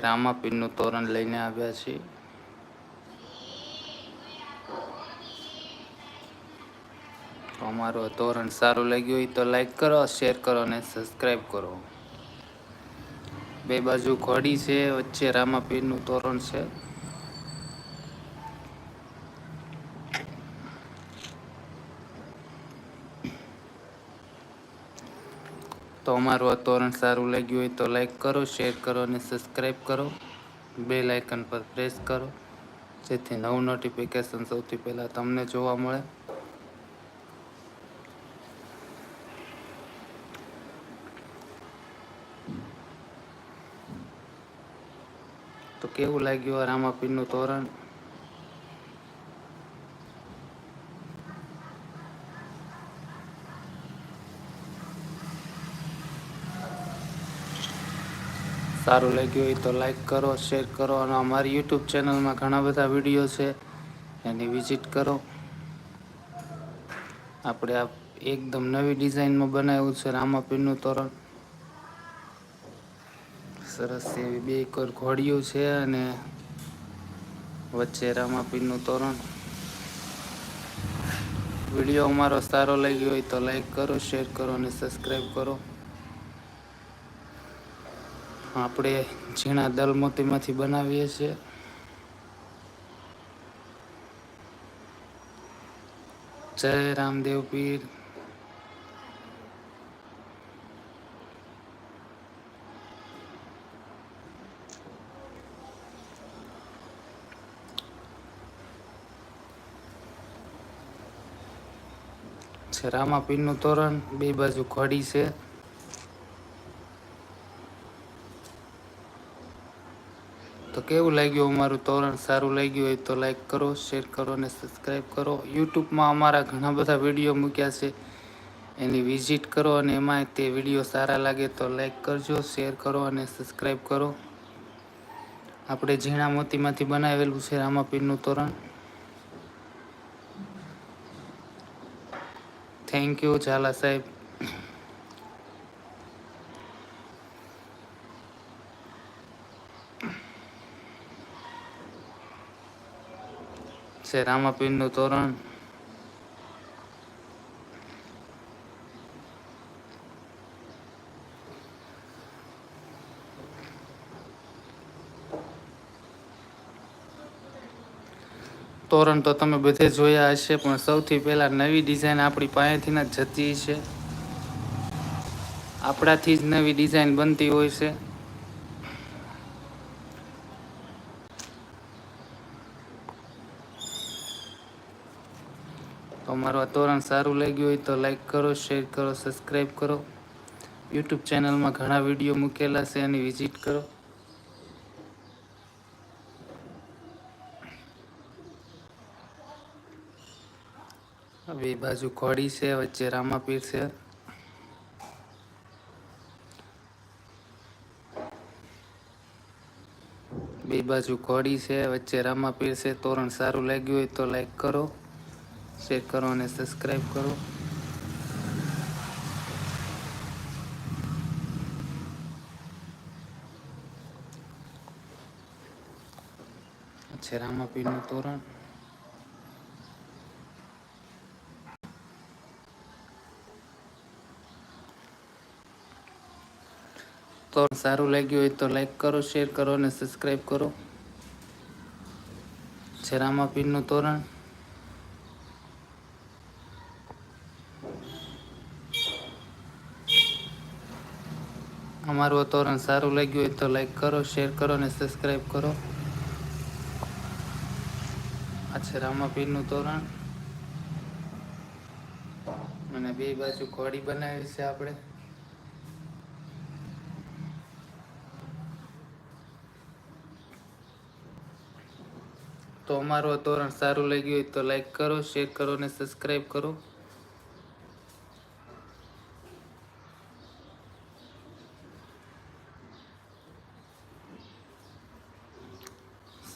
રામાપીરનું તોરણ લઈને આવ્યા છીએ. અમારું તોરણ સારું લાગ્યું હોય તો લાઈક કરો શેર કરો અને સબસ્ક્રાઈબ કરો. બે બાજુ ઘોડી છે, વચ્ચે રામાપીરનું તોરણ છે. તો અમારું આ તોરણ સારું લાગ્યું હોય તો લાઈક કરો શેર કરો અને સબસ્ક્રાઈબ કરો. બે લાઇકન પર પ્રેસ કરો. જેથી નવું નોટિફિકેશન સૌથી પહેલાં તમને જોવા મળે. તો કેવું લાગ્યું આ રામાપીરનું તોરણ? સારું લાગ્યું હોય તો લાઈક કરો શેર કરો અને અમારી યુટ્યુબ ચેનલમાં ઘણા બધા વીડિયો છે. એની વિઝિટ કરો. આપણે આ એકદમ નવી ડિઝાઇનમાં બનાવ્યું છે, રામાપીરનું તોરણ. સરસ એવી બે કોર ઘોડીઓ છે અને વચ્ચે રામાપીરનું તોરણ. વીડિયો અમારો સારો લાગ્યો હોય તો લાઈક કરો શેર કરો અને સબસ્ક્રાઈબ કરો. આપણે ઝીણા દલમોતીમાંથી બનાવીએ છીએ. જય રામદેવ પીર. છે રામાપીરનું તોરણ બે બાજુ ઘડી છે. કેવું લાગ્યું અમારું તોરણ? સારું લાગ્યું હોય તો લાઈક કરો શેર કરો અને સબસ્ક્રાઈબ કરો. યુટ્યુબમાં અમારા ઘણા બધા વીડિયો મૂક્યા છે. એની વિઝિટ કરો અને એમાં તે વીડિયો સારા લાગે તો લાઈક કરજો શેર કરો અને સબસ્ક્રાઈબ કરો. આપણે ઝીણા મોતીમાંથી બનાવેલું છે રામાપીરનું તોરણ. થેન્ક યુ ઝાલા સાહેબ. છે રામાપીરનું તોરણ તોરણ તો તમે બધે જોયા હશે, પણ સૌથી પહેલા નવી ડિઝાઇન આપણી પાસેથી જ જતી છે આપણાથી જ નવી ડિઝાઇન બનતી હોય છે. તો અમારું આ તોરણ સારું લાગ્યું હોય તો લાઈક કરો શેર કરો સબસ્ક્રાઈબ કરો. યુટ્યુબ ચેનલમાં ઘણા વીડિયો મૂકેલા છે, એની વિઝિટ કરો. બે બાજુ ઘોડી છે, વચ્ચે રામાપીર છે. બે બાજુ ઘોડી છે, વચ્ચે રામાપીર છે, તોરણ સારું લાગ્યું હોય તો લાઈક કરો. શેર કરો અને સબસ્ક્રાઈબ કરો. છે રામાપીરનું તોરણ. તો સારું લાગ્યું હોય તો લાઈક કરો શેર કરો અને સબસ્ક્રાઈબ કરો. છે રામાપીરનું તોરણ. અમારું વાતાવરણ સારું લાગ્યું હોય તો લાઈક કરો શેર કરો અને સબસ્ક્રાઈબ કરો. આ છે રામાપીરનું તોરણ. અને બે બાજુ કોડી બનાવી છે આપણે. તો અમારું તોરણ સારું લાગ્યું હોય તો લાઈક કરો શેર કરો અને સબસ્ક્રાઈબ કરો.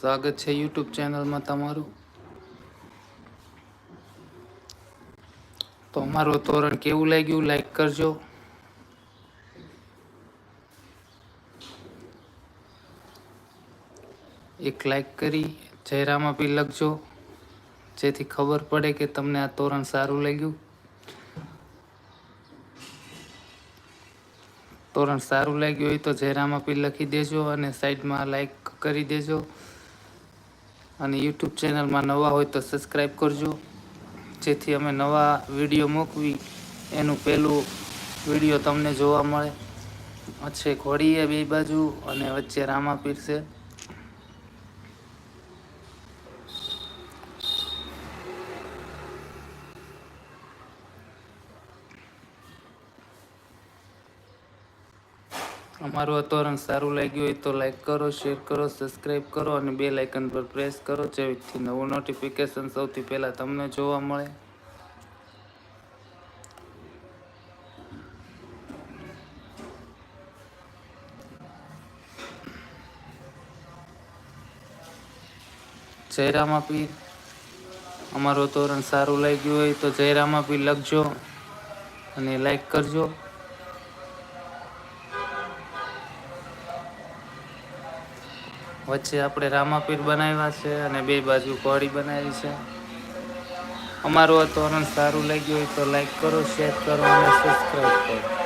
સ્વાગત છે યુટ્યુબ ચેનલમાં તમારું. તો અમારું તોરણ કેવું લાગ્યું? લાઈક કરજો. એક લાઈક કરી ચહેરામાં રામાપીર લખજો. જેથી ખબર પડે કે તમને આ તોરણ સારું લાગ્યું. તોરણ સારું લાગ્યું હોય તો ચહેરામાં પી લખી દેજો અને સાઈડમાં લાઈક કરી દેજો. અને યુટ્યુબ ચેનલમાં નવા હોય તો સબસ્ક્રાઈબ કરજો. જેથી અમે નવા વીડિયો મૂકવી એનું પહેલું વીડિયો તમને જોવા મળે. વચ્ચે ઘોડીએ બે બાજુ અને વચ્ચે રામા છે. અમારું આ તોરણ સારું લાગ્યું હોય તો લાઇક કરો શેર કરો સબસ્ક્રાઈબ કરો અને બે લાઇકન પર પ્રેસ કરો જેથી નવું નોટિફિકેશન સૌથી પહેલાં તમને જોવા મળે. જય રામાપીર. અમારું તોરણ સારું લાગ્યું હોય તો જય રામાપીર લખજો અને લાઇક કરજો. વચ્ચે આપણે રામાપીર બનાવ્યા છે અને બે બાજુ કોળી બનાવી છે. અમારું આ તોરણ સારું લાગ્યું હોય તો લાઈક કરો શેર કરો અને સબસ્ક્રાઈબ કરો.